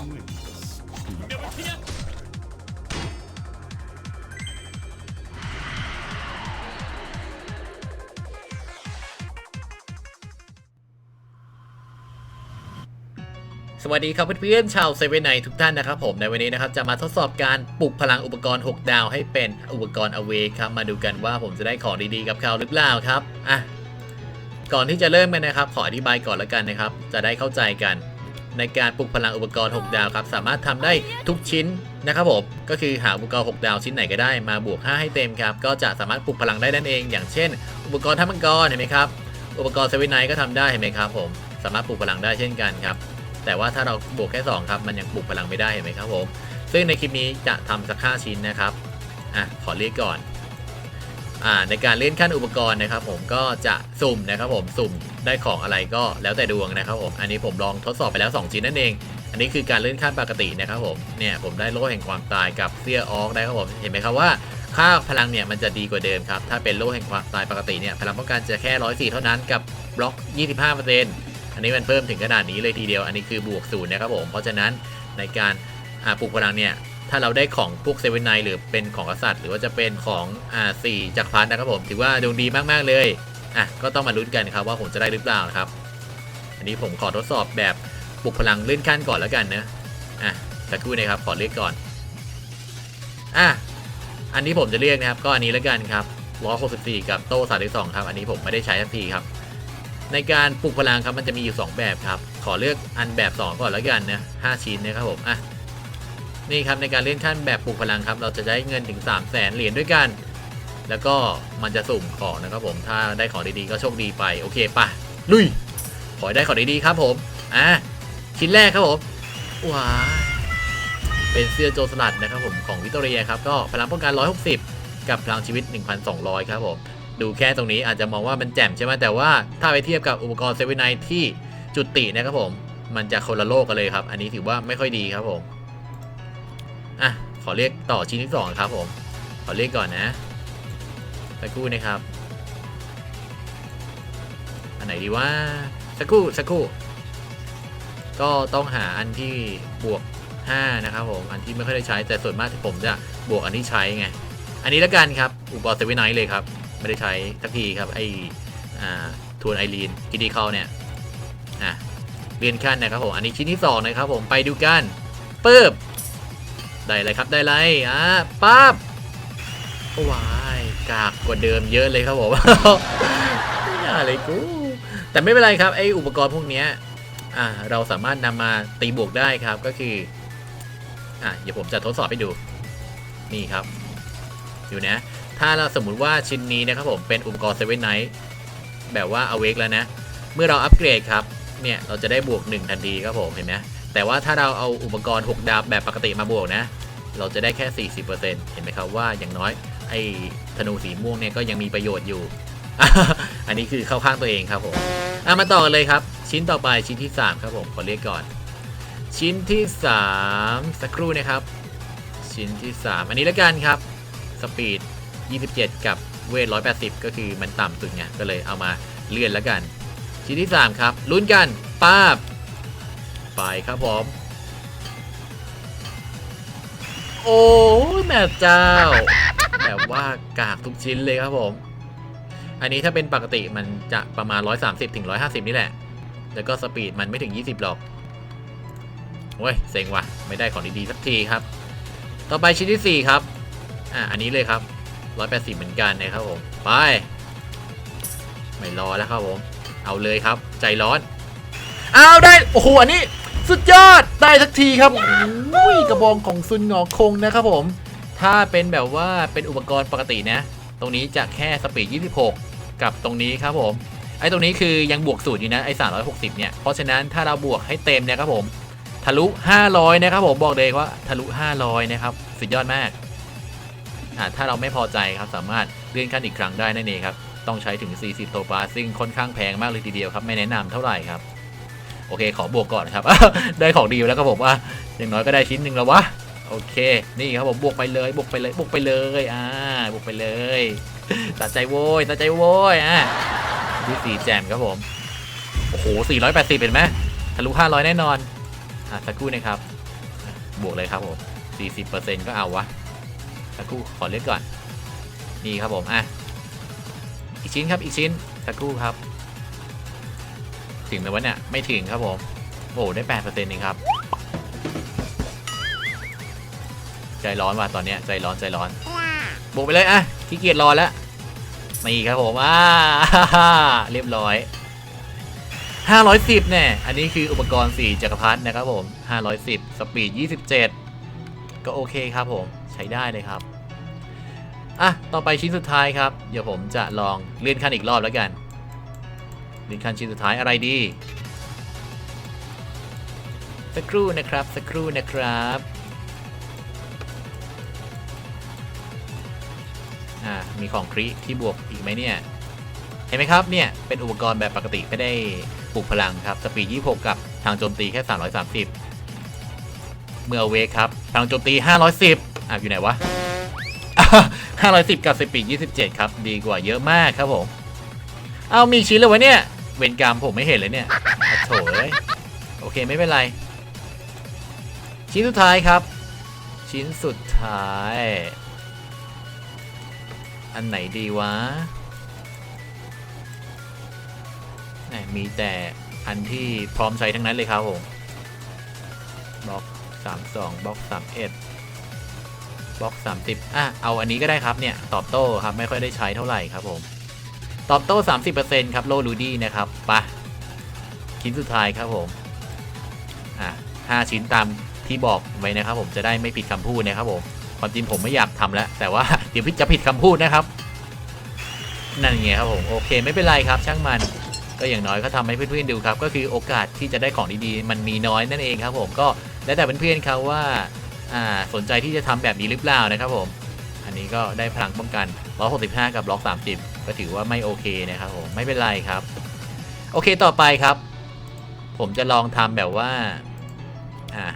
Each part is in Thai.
สวัสดีครับเพื่อนๆชาวเซเว่นไนทุกท่านนะครับผมในวันนี้นะครับจะมาทดสอบการปลุกพลังอุปกรณ์ 6 ดาวให้เป็นอุปกรณ์อเวครับมาดูกันว่าผมจะได้ของดีๆกับเขาหรือเปล่าครับอะก่อนที่จะเริ่มกันนะครับ ขออธิบายก่อนแล้วกันนะครับ จะได้เข้าใจกัน ในการปลุกพลังอุปกรณ์ 6 ดาวครับ สามารถทำได้ทุกชิ้นนะครับผมก็คือหาอุปกรณ์ 6 ดาวชิ้นไหนก็ได้มาบวก 5 ให้เต็มครับ ก็จะสามารถปลุกพลังได้นั่นเอง อย่างเช่น อุปกรณ์ทัพมังกรเห็นไหมครับ อุปกรณ์เซเว่นไนก็ทำได้เห็นไหมครับผมสามารถปลุกพลังได้เช่นกันครับแต่ว่าถ้าเราบวกแค่2ครับมันยังปลุกพลังไม่ได้เห็นไหมครับผมซึ่งในคลิปนี้จะทำสักห้าชิ้นนะครับอะขอเรียกก่อน ในการเล่นขั้นอุปกรณ์นะครับผมก็จะสุ่มนะครับผมสุ่มได้ของอะไรก็แล้วแต่ดวงนะครับผมอันนี้ผมลองทดสอบไปแล้ว 2 ชิ้นนั่นเอง อันนี้คือการเล่นขั้นปกตินะครับผมเนี่ยผมได้โล่แห่งความตายกับเสื้อออกได้ครับผมเห็นไหมครับว่าค่าพลังเนี่ยมันจะดีกว่าเดิมครับถ้าเป็นโล่แห่งความตายปกติเนี่ยพลังป้องกันจะแค่ร้อยสี่เท่านั้นกับบล็อก 25%อันนี้มันเพิ่มถึงขนาดนี้เลยทีเดียว อันนี้คือบวกศูนย์นะครับผมเพราะฉะนั้นในการปลุกพลังเนี่ย ถ้าเราได้ของพวกเซเว่นไนหรือเป็นของกษัตริย์ หรือว่าจะเป็นของอ่าสี่จักรพรรดินะครับผมถือว่าดวงดีมากๆเลยอะก็ต้องมาลุ้นกันครับว่าผมจะได้หรือเปล่าครับ อันนี้ผมขอทดสอบแบบปลุกพลังเลื่อนขั้นก่อนแล้วกันนะอะสักครู่นะครับขอเรียกก่อนอะอันนี้ผมจะเรียกนะครับ ก็อันนี้แล้วกันครับ164 กับโต้32ครับ อันนี้ผมไม่ได้ใช้ทักทีครับ ในการปลุกพลังครับมันจะมีอยู่ 2 แบบครับ ขอเลือกอันแบบ 2 ก่อนแล้วกันนะ5ชิ้นนะครับผมอะ นี่ครับในการเล่นขั้นแบบปลุกพลังครับ เราจะได้เงินถึง 3 0 0แสนเหรียญด้วยกัน แล้วก็มันจะสุ่มของนะครับผมถ้าได้ของดีๆก็โชคดีไปโอเคป่ะลุยขอได้ของดีๆครับผมอะชิ้นแรกครับผมว้าเป็นเสื้อโจสลัดนะครับผมของวิกตอเรียครับก็พลังป้องกัน 160 กับพลังชีวิต 1,200 ครับผมดูแค่ตรงนี้อาจจะมองว่ามันแจ่มใช่ไหมแต่ว่าถ้าไปเทียบกับอุปกรณ์เซเว่นไนที่จุตินะครับผม มันจะคนละโลกกันเลยครับ อันนี้ถือว่าไม่ค่อยดีครับผม อะ ขอเรียกต่อชิ้นที่สองครับผม ขอเรียกก่อนนะสักครู่นะครับ อันไหนดีว่าสักครู่สักครู่ ก็ต้องหาอันที่บวก 5 นะครับผม อันที่ไม่ค่อยได้ใช้แต่ส่วนมากที่ผมจะบวกอันที่ใช้ไง อันนี้แล้วกันครับอุปกรณ์เซเว่นไนท์เลยครับ ไม่ได้ใช้สักทีครับไอทวนไอรีนกิดีเข้าเนี่ย อะเรียนขั้นนะครับผม อันนี้ชิ้นที่ 2 นะครับผม ไปดูกันปึ๊บ ได้เลยครับได้เลยอะปั๊บว้ายกากกว่าเดิมเยอะเลยครับผมไม่น่าเลยกูแต่ไม่เป็นไรครับไออุปกรณ์พวกเนี้ยอ่าเราสามารถนำมาตีบวกได้ครับก็คืออะเดี๋ยวผมจะทดสอบให้ดูนี่ครับอยู่นะ ถ้าเราสมมุติว่าชิ้นนี้นะครับผมเป็นอุปกรณ์เซเว่นไนท์แบบว่าเอาเวกแล้วนะ เมื่อเราอัปเกรดครับ เนี่ย เราจะได้บวก 1 ทันทีครับผม เห็นไหมแต่ว่าถ้าเราเอาอุปกรณ์ 6 ดาวแบบปกติมาบวกนะ เราจะได้แค่ 40%เห็นไหมครับว่าอย่างน้อยไอ้ธนูสีม่วงเนี่ยก็ยังมีประโยชน์อยู่ อันนี้คือเข้าข้างตัวเองครับผมอะมาต่อกันเลยครับ ชิ้นต่อไปชิ้นที่ 3 ครับผมขอเรียกก่อน ชิ้นที่ 3 สักครู่นะครับ ชิ้นที่ 3 อันนี้แล้วกันครับสปีด 27 กับเวท 180 ก็คือมันต่ำสุดไงก็เลยเอามาเลื่อนแล้วกัน ชิ้นที่ 3 ครับลุ้นกันป้าบไปครับผม โอ้ยแม่เจ้า แบบว่ากากทุกชิ้นเลยครับผม อันนี้ถ้าเป็นปกติมันจะประมาณ 130ถึง150 นี่แหละ แล้วก็สปีดมันไม่ถึง 20 หรอกโอ้ยเซ็งว่ะ ไม่ได้ของดีๆสักทีครับ ต่อไปชิ้นที่ 4 ครับ อะอันนี้เลยครับ 180 เหมือนกันนะครับผม ไป ไม่รอแล้วครับผม เอาเลยครับ ใจร้อน เอาได้ โอ้โห อันนี้ สุดยอดได้สักทีครับโอ้ยกระบองของซุนหงอคงนะครับผม ถ้าเป็นแบบว่าเป็นอุปกรณ์ปกตินะ ตรงนี้จะแค่สปีด 26 กับตรงนี้ครับผม ไอ้ตรงนี้คือยังบวกสูตรอยู่นะไอ้360 เนี่ย เพราะฉะนั้นถ้าเราบวกให้เต็มเนี่ยครับผม ทะลุ 500 นะครับผมบอกเลยว่าทะลุ 500 นะครับ สุดยอดมากถ้าเราไม่พอใจครับสามารถเลื่อนขั้นอีกครั้งได้นั่นเองครับ ต้องใช้ถึง 40โตปาซึ่งค่อนข้างแพงมากเลยทีเดียวครับ ไม่แนะนำเท่าไหร่ครับ โอเค ขอบวกก่อนครับ ได้ของดีแล้วครับผมว่าอย่างน้อยก็ได้ชิ้นหนึ่งแล้ววะ โอเค นี่ครับผมบวกไปเลย บวกไปเลย บวกไปเลย อ่า บวกไปเลยตัดใจโว้ยตัดใจโว้ย อ่าที่สี่แจมครับผม โอ้โห 480 เห็นไหมทะลุ 500 แน่นอน อะสักครู่นะครับ บวกเลยครับผม 40%ก็เอาวะ สักครู่ ขอเลือกก่อน นี่ครับผม อะ อีกชิ้นครับ อีกชิ้น สักครู่ครับ ถึงไหมวะเนี่ย ไม่ถึงครับผม โอ้ได้8%เปอร์เซ็นต์เองครับ ใจร้อนว่ะตอนเนี้ยใจร้อนใจร้อนบวกไปเลยอะขี้เกียจรอแล้วนี่ครับผมอ่าเรียบร้อย510เนี่ย อันนี้คืออุปกรณ์4จักรพรรดินะครับผม510สปีด27ก็โอเคครับผมใช้ได้เลยครับอะต่อไปชิ้นสุดท้ายครับ เดี๋ยวผมจะลองเลื่อนขั้นอีกรอบแล้วกัน เลื่อนขั้นชิ้นสุดท้ายอะไรดี สักครู่นะครับ สักครู่นะครับอ่ามีของคริที่บวกอีกไหมเนี่ย เห็นไหมครับเนี่ย เป็นอุปกรณ์แบบปกติไม่ได้ปลุกพลังครับ สปีด 26 กับทางโจมตีแค่ 330 เมื่อเวครับพลังโจมตี 510อะอยู่ไหนวะ 510 กับสปีด 27 ครับ ดีกว่าเยอะมากครับผม เอามีชิ้นเลยวะเนี่ย เวนกรรมผมไม่เห็นเลยเนี่ยโถยโอเคไม่เป็นไร ชิ้นสุดท้ายครับ ชิ้นสุดท้าย อันไหนดีวะมีแต่อันที่พร้อมใช้ทั้งนั้นเลยครับผมบล็อก32บล็อก31บล็อก30อะเอาอันนี้ก็ได้ครับเนี่ย ตอบโต้ครับ ไม่ค่อยได้ใช้เท่าไหร่ครับผม ตอบโต้ 30%ครับ โลลูดี้นะครับปะชิ้นสุดท้ายครับผม อะ5ชิ้นตามที่บอกไว้นะครับ ผมจะได้ไม่ผิดคำพูดนะครับผม ความจริงผมไม่อยากทำแล้ว แต่ว่าเดี๋ยวพี่จะผิดคำพูดนะครับ นั่นไงครับผมโอเคไม่เป็นไรครับ ช่างมันก็อย่างน้อยก็ทำให้เพื่อนๆดูครับ ก็คือโอกาสที่จะได้ของดีๆ มันมีน้อยนั่นเองครับ ผมก็แล้วแต่เพื่อนๆครับว่าอ่าสนใจที่จะทำแบบนี้หรือเปล่านะครับผม อันนี้ก็ได้พลังป้องกัน 165 กับล็อก30 ก็ถือว่าไม่โอเคนะครับผมไม่เป็นไรครับ โอเคต่อไปครับ ผมจะลองทำแบบว่า อ่า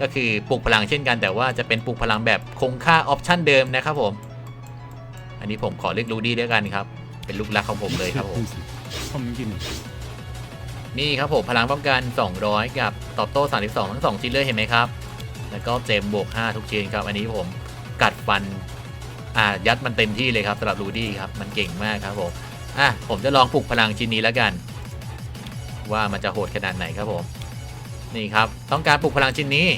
ก็คือปลุกพลังเช่นกันแต่ว่าจะเป็นปลุกพลังแบบคงค่าออปชั่นเดิมนะครับผม อันนี้ผมขอเรียกรูดี้ด้วยกันครับ เป็นลูกรักของผมเลยครับผมนี่ครับผมพลังป้องกัน 200 กับตอบโต้32ทั้ง2ชิ้นเลยเห็นไหมครับ แล้วก็เจมบวก 5 ทุกชิ้นครับ อันนี้ผม กัดฟันอ่ายัดมันเต็มที่เลยครับสำหรับรูดี้ครับมันเก่งมากครับผมอะผมจะลองปลุกพลังชิ้นนี้แล้วกัน ว่ามันจะโหดขนาดไหนครับผมนี่ครับ ต้องการปลุกพลังชิ้นนี้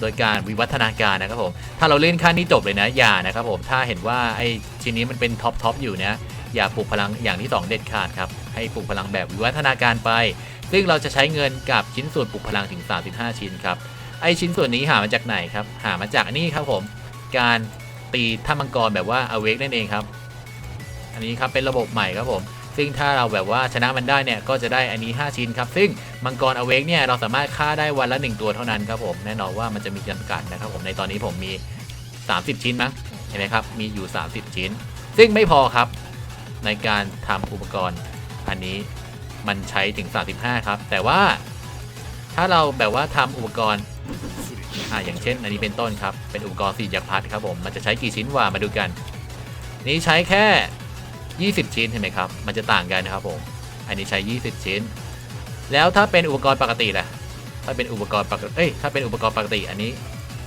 โดยการวิวัฒนาการนะครับผมถ้าเราเล่นขั้นนี้จบเลยนะอย่านะครับผมถ้าเห็นว่าไอชิ้นนี้มันเป็นท็อปท็อปอยู่นะอย่าปลุกพลังอย่างที่ 2 เด็ดขาดครับให้ปลุกพลังแบบวิวัฒนาการไป ซึ่งเราจะใช้เงินกับชิ้นส่วนปลุกพลังถึง 35 ชิ้นครับไอชิ้นส่วนนี้หามาจากไหนครับ หามาจากนี่ครับผม การตีท่ามังกรแบบว่า awake นั่นเองครับ อันนี้ครับเป็นระบบใหม่ครับผม ซึ่งถ้าเราแบบว่าชนะมันได้เนี่ยก็จะได้อันนี้ 5 ชิ้นครับ ซึ่งมังกร awake เนี่ยเราสามารถฆ่าได้วันละ 1 ตัวเท่านั้นครับผมแน่นอนว่ามันจะมีจำกัดนะครับผมในตอนนี้ผมมี 30 ชิ้นมั้งเห็นไหมครับมีอยู่ 30 ชิ้น ซึ่งไม่พอครับ ในการทำอุปกรณ์อันนี้มันใช้ถึง 35 ครับ แต่ว่าถ้าเราแบบว่าทำอุปกรณ์ อ่าอย่างเช่น อันนี้เป็นต้นครับ เป็นอุปกรณ์สี่จักรพรรดิครับผม มันจะใช้กี่ชิ้นว่ามาดูกัน นี้ใช้แค่ 20 ชิ้นเห็นไหมครับ มันจะต่างกันนะครับผม อันนี้ใช้ 20 ชิ้น แล้วถ้าเป็นอุปกรณ์ปกติล่ะ ถ้าเป็นอุปกรณ์ปกติ เอ้ย ถ้าเป็นอุปกรณ์ปกติ อันนี้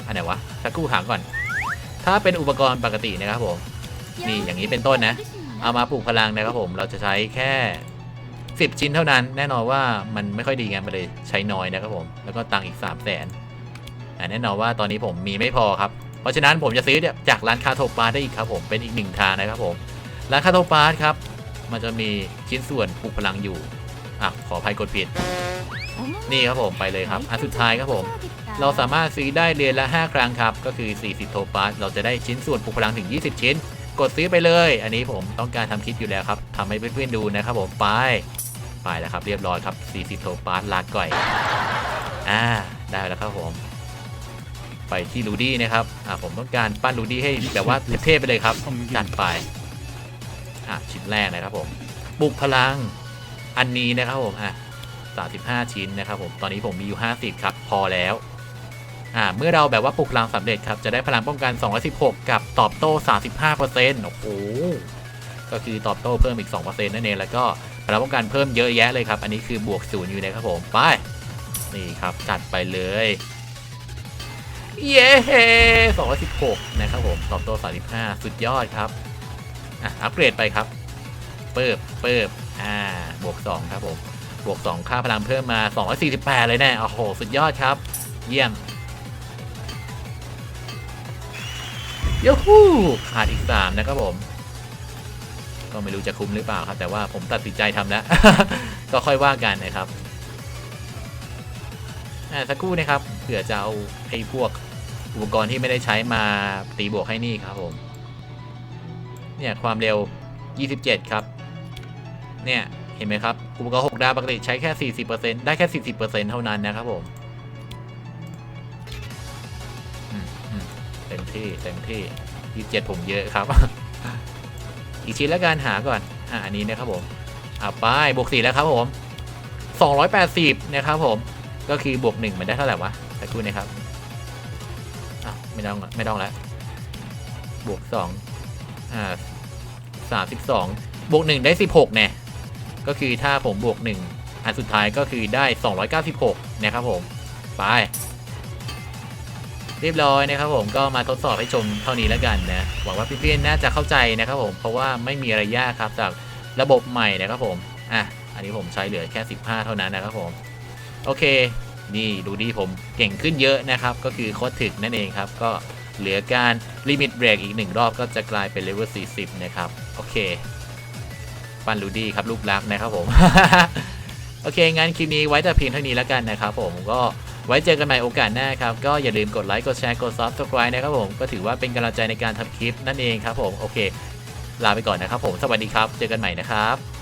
อันไหนวะสักครู่หางก่อน ถ้าเป็นอุปกรณ์ปกตินะครับผม นี่อย่างนี้เป็นต้นนะ เอามาปลูกพลังนะครับผม เราจะใช้แค่ 10 ชิ้นเท่านั้น แน่นอนว่ามันไม่ค่อยดีไงมันเลยใช้น้อยนะครับผม แล้วก็ตังอีก3 0 0แสน แน่นอนว่าตอนนี้ผมมีไม่พอครับ เพราะฉะนั้นผมจะซื้อจากร้านคาโทปาได้อีกครับผมเป็นอีกหนึ่งทางนะครับผมร้านคาโทปาครับมันจะมีชิ้นส่วนปลูกพลังอยู่อะขออภัยกดผิด นี่ครับผมไปเลยครับอันสุดท้ายครับผม เราสามารถซื้อได้เรียนละ 5 ครั้งครับ ก็คือ 40 โทปาเราจะได้ชิ้นส่วนปลูกพลังถึง 20 ชิ้น กดซื้อไปเลย อันนี้ผมต้องการทำคลิปอยู่แล้วครับทำให้เพื่อนๆดูนะครับผมไปไปแล้วครับ เรียบร้อยครับ 40 โทปาลาก่อย อ่า ได้แล้วครับผม ไปที่ลูดี้นะครับอ่าผมต้องการปั้นลูดี้ให้แบบว่าเทพไปเลยครับจัดไปอ่าชิ้นแรกนะครับผมบุกพลังอันนี้นะครับผมอะ35 ชิ้นนะครับผมตอนนี้ผมมีอยู่ 50 ครับ พอแล้วอ่าเมื่อเราแบบว่าปลุกพลังสำเร็จครับ จะได้พลังป้องกัน 216 กับตอบโต้ 35%โอ้โหก็คือตอบโต้เพิ่มอีก 2%นั่นเองแล้วก็พลังป้องกันเพิ่มเยอะแยะเลยครับ อันนี้คือบวกศูนย์อยู่นะครับผมไปนี่ครับจัดไปเลย เย้216นะครับผมตอบโต้35สุดยอดครับ อะ อัปเกรดไปครับ เปิบเปิบอ่า บวก2ครับผม บวก2ค่าพลังเพิ่มมา248เลยแน่โอ้โห สุดยอดครับ เยี่ยมยูฮูขาดอีก3นะครับผม ก็ไม่รู้จะคุ้มหรือเปล่าครับ แต่ว่าผมตัดสินใจทำแล้ว ก็ค่อยว่ากันนะครับ อ่าสักครู่นะครับ เผื่อจะเอาไอ้พวก อุปกรณ์ที่ไม่ได้ใช้มาตีบวกให้นี่ครับผมเนี่ยความเร็ว 27 ครับ เนี่ยเห็นไหมครับ อุปกรณ์6ดาวปกติใช้แค่ 40%ได้แค่ 40%เท่านั้นนะครับผมอืมอืมเต็มที่เต็มที่ 27 ผมเยอะครับ อีกชิ้นแล้วกันหาก่อนอ่าอันนี้นะครับผมอ่าไปบวก 4 แล้วครับผม 280 นะครับผม ก็คือบวกหนึ่งมันได้เท่าไหร่วะสักครู่นะครับ ไม่ต้องไม่ต้องแล้ว บวกสองอ่าสามสิบสองบวกหนึ่งได้สิบหกเนี่ยก็คือถ้าผมบวกหนึ่งอันสุดท้ายก็คือได้สองร้อยเก้าสิบหกนะครับผม ไป เรียบร้อยนะครับผมก็มาทดสอบให้ชมเท่านี้แล้วกันนะหวังว่าพี่ๆน่าจะเข้าใจนะครับผมเพราะว่าไม่มีอะไรยากครับจากระบบใหม่นะครับผมอะอันนี้ผมใช้เหลือแค่ 15 เท่านั้นนะครับผม โอเค นี่ดูดีผมเก่งขึ้นเยอะนะครับ ก็คือโคตรถึกนั่นเองครับ ก็เหลือการลิมิตเบรกอีกหนึ่งรอบก็จะกลายเป็นเลเวล40 นะครับ โอเค ปันรูดี้ครับ ลูกรักนะครับผม โอเค งั้นคลิปนี้ไว้แต่เพียงเท่านี้แล้วกันนะครับผมก็ไว้เจอกันใหม่โอกาสหน้าครับ ก็อย่าลืมกดไลค์กดแชร์กด subscribe นะครับผม ก็ถือว่าเป็นกำลังใจในการทำคลิปนั่นเองครับผม โอเค ลาไปก่อนนะครับผม สวัสดีครับ เจอกันใหม่นะครับ